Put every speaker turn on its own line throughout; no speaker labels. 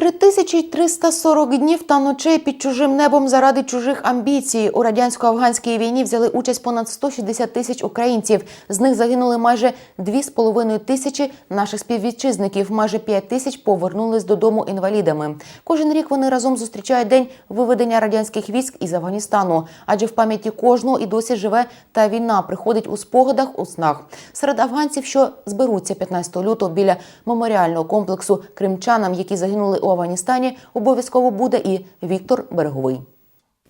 3340 днів та ночей під чужим небом заради чужих амбіцій. У радянсько-афганській війні взяли участь понад 160 тисяч українців. З них загинули майже 2,5 тисячі наших співвітчизників. Майже 5 тисяч повернулись додому інвалідами. Кожен рік вони разом зустрічають день виведення радянських військ із Афганістану, адже в пам'яті кожного і досі живе та війна приходить у спогадах у снах. Серед афганців, що зберуться 15 лютого біля меморіального комплексу кримчанам, які загинули у Афганістані, обов'язково буде і Віктор Береговий.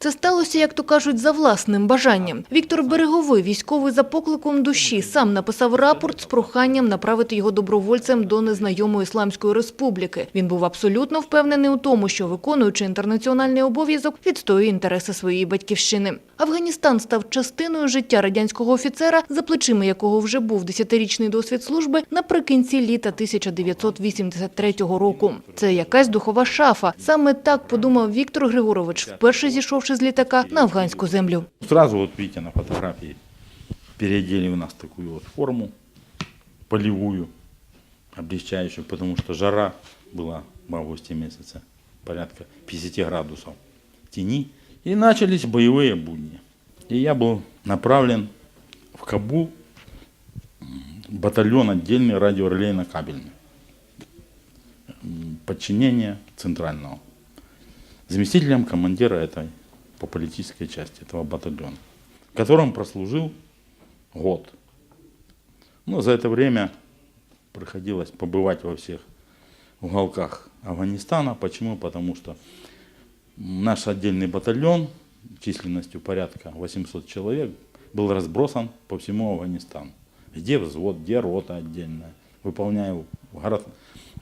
Це сталося, як то кажуть, за власним бажанням. Віктор Береговий, військовий за покликом душі, сам написав рапорт з проханням направити його добровольцем до незнайомої Ісламської республіки. Він був абсолютно впевнений у тому, що, виконуючи інтернаціональний обов'язок, відстоює інтереси своєї батьківщини. Афганістан став частиною життя радянського офіцера, за плечима якого вже був десятирічний досвід служби наприкінці літа 1983 року. Це якась духова шафа. Саме так подумав Віктор Григорович, вперше зійшовши з літака на афганську землю.
Сразу вот видите на фотографии переодели у нас такую вот форму полевую, облегчающую, потому что жара была в августе месяце, порядка 50 градусов тени. И начались боевые будни. И я был направлен в Кабул, м, батальон отдельный радиорелейно-кабельный, подчинение центрального заместителем командира этой по политической части этого батальона, в котором прослужил год. Но за это время приходилось побывать во всех уголках Афганистана. Почему? Потому что наш отдельный батальон численностью порядка 800 человек был разбросан по всему Афганистану. Где взвод, где рота отдельная. Выполняя в, город-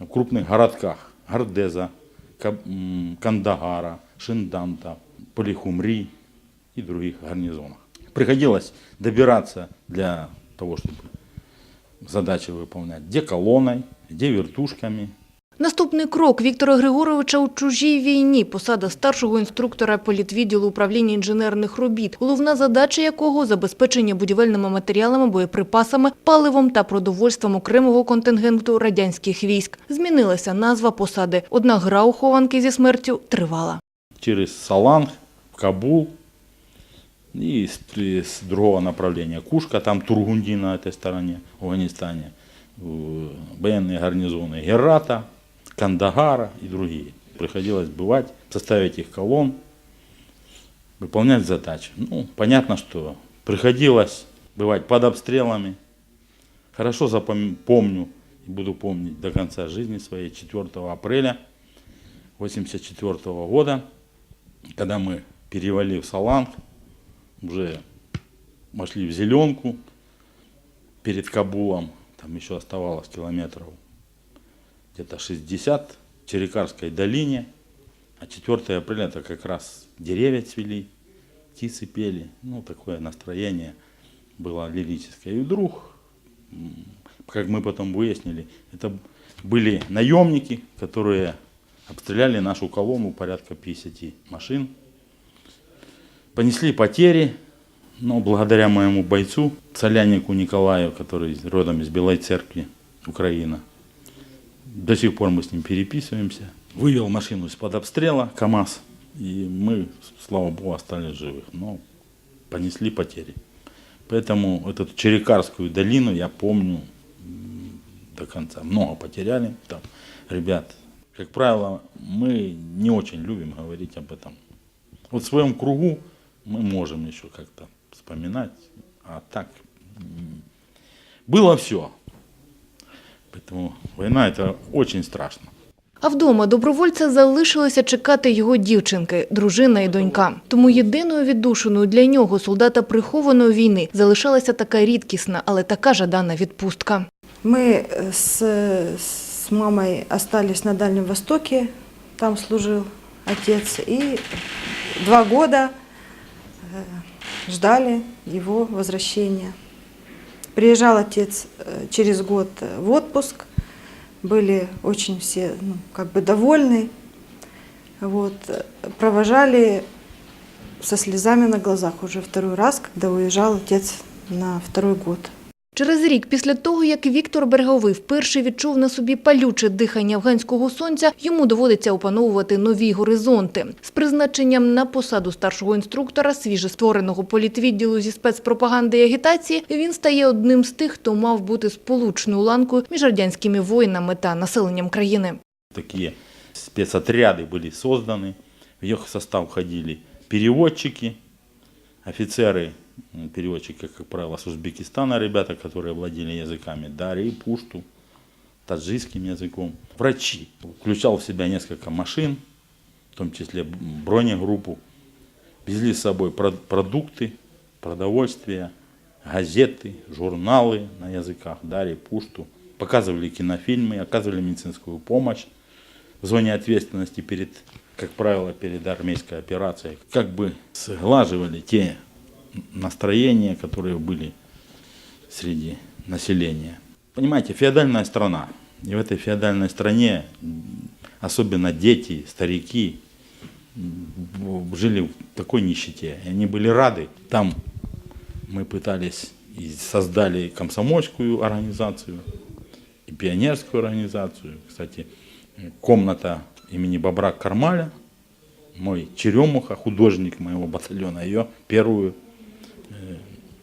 в крупных городках Гардеза, Кандагара, Шинданта, Полихумри и других гарнизонах. Приходилось добираться для того, чтобы задачи выполнять, где колонной, где вертушками,
Наступний крок Віктора Григоровича у чужій війні – посада старшого інструктора політвідділу управління інженерних робіт, головна задача якого – забезпечення будівельними матеріалами, боєприпасами, паливом та продовольством окремого контингенту радянських військ. Змінилася назва посади. Однак гра у хованки зі смертю тривала.
Через Саланг, Кабул и с, с другого направления Кушка, там Тургунди на этой стороне, в Афганистане, э, военные гарнизоны Герата, Кандагара и другие. Приходилось бывать, составить их колонн, выполнять задачи. Ну, понятно, что приходилось бывать под обстрелами. Хорошо запом- помню и буду помнить до конца жизни своей 4 апреля 1984 года, когда мы перевалив Саланг, уже вошли в зеленку перед Кабулом, там еще оставалось километров где-то 60 в Черекарской долине, а 4 апреля это как раз деревья цвели, птицы пели, ну такое настроение было лирическое. И вдруг, как мы потом выяснили, это были наемники, которые обстреляли нашу колонну порядка 50 машин. Понесли потери, но благодаря моему бойцу, солянику Николаю, который родом из Белой Церкви, Украина, до сих пор мы с ним переписываемся. Вывел машину из-под обстрела, КАМАЗ, и мы, слава богу, остались живых, но понесли потери. Поэтому эту Черекарскую долину я помню до конца. Много потеряли там ребят. Как правило, мы не очень любим говорить об этом. Вот в своем кругу мы можем еще как-то вспоминать, а так м, было все. Поэтому война это очень страшно.
А вдома добровольця залишилися чекати його дівчинки, дружина і донька. Тому єдиною віддушиною для нього, солдата прихованої війни, залишалася така рідкісна, але така жадана відпустка.
Мы э, с, мамой остались на Дальнем Востоке, там служил отец, и два года э, ждали его возвращения. Приезжал отец э, через год э, в отпуск, были очень все ну, как бы довольны, вот, провожали со слезами на глазах уже второй раз, когда уезжал отец на второй год.
Через рік після того, як Віктор Береговий вперше відчув на собі палюче дихання афганського сонця, йому доводиться опановувати нові горизонти. З призначенням на посаду старшого інструктора свіжествореного політвідділу зі спецпропаганди і агітації, він стає одним з тих, хто мав бути сполучною ланкою між радянськими воїнами та населенням країни.
Такие спецотряды были созданы, в их состав входили переводчики, офицеры, м, Переводчики, как правило, с Узбекистана, ребята, которые владели языками дари, пушту, таджикским языком. Врачи. Включал в себя несколько машин, в том числе бронегруппу. Везли с собой про- продукты, продовольствие, газеты, журналы на языках, дари, пушту. Показывали кинофильмы, оказывали медицинскую помощь в зоне ответственности перед, как правило, перед армейской операцией. Как бы сглаживали те настроения, которые были среди населения. Понимаете, феодальная страна. И в этой феодальной стране особенно дети, старики жили в такой нищете. И они были рады. Там мы пытались и создали комсомольскую организацию, и пионерскую организацию. Кстати, комната имени Бобра Кармаля, мой Черемуха, художник моего батальона, ее первую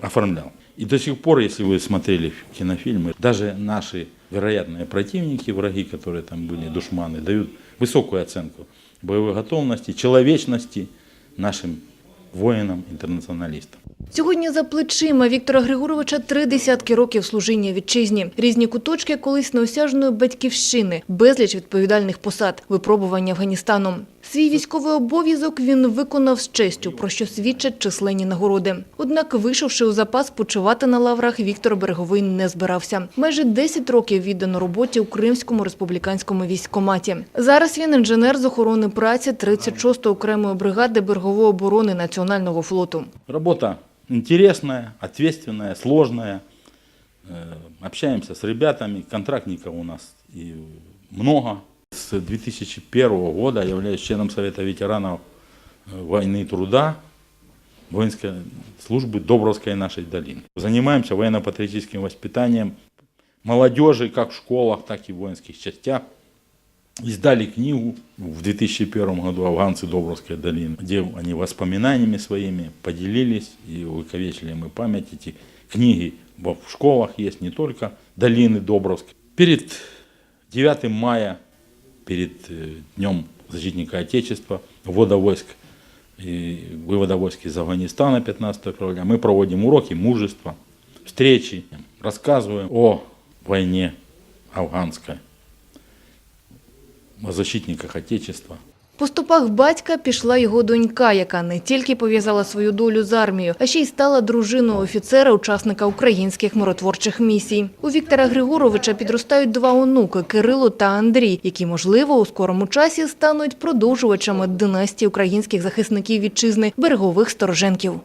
оформлял. И до сих пор, если вы смотрели кинофильмы, даже наши вероятные противники, враги, которые там были, душманы, дают высокую оценку боевой готовности, человечности нашим воїнам-інтернаціоналістам.
Сьогодні за плечима Віктора Григоровича три десятки років служіння вітчизні, різні куточки колись неосяжної батьківщини, безліч відповідальних посад, випробування Афганістаном. Свій військовий обов'язок він виконав з честю, про що свідчать численні нагороди. Однак, вийшовши у запас, почувати на лаврах Віктор Береговий не збирався. Майже 10 років віддано роботі у Кримському республіканському військкоматі. Зараз він інженер з охорони праці 36-ї окремої бригади берегової оборони Національного флоту.
Работа интересная, ответственная, сложная. Э, Общаемся с ребятами, контрактников у нас и много. С 2001 года являюсь членом Совета ветеранов э, войны и труда воинской службы Добровской нашей долины. Занимаемся военно-патриотическим воспитанием молодежи как в школах, так и в воинских частях. Издали книгу в 2001 году «Афганцы Добровской долины», где они воспоминаниями своими поделились и увековечили мы память. Эти книги в школах есть не только долины Добровской. Перед 9 мая, перед э, Днем защитника Отечества, ввода войск и вывода войск из Афганистана 15 февраля, мы проводим уроки мужества, встречи, рассказываем о войне афганской о защитниках Отечества.
По стопах батька пішла його донька, яка не тільки пов'язала свою долю з армією, а ще й стала дружиною офіцера, учасника українських миротворчих місій. У Віктора Григоровича підростають два онуки – Кирило та Андрій, які, можливо, у скорому часі стануть продовжувачами династії українських захисників вітчизни – берегових стороженків.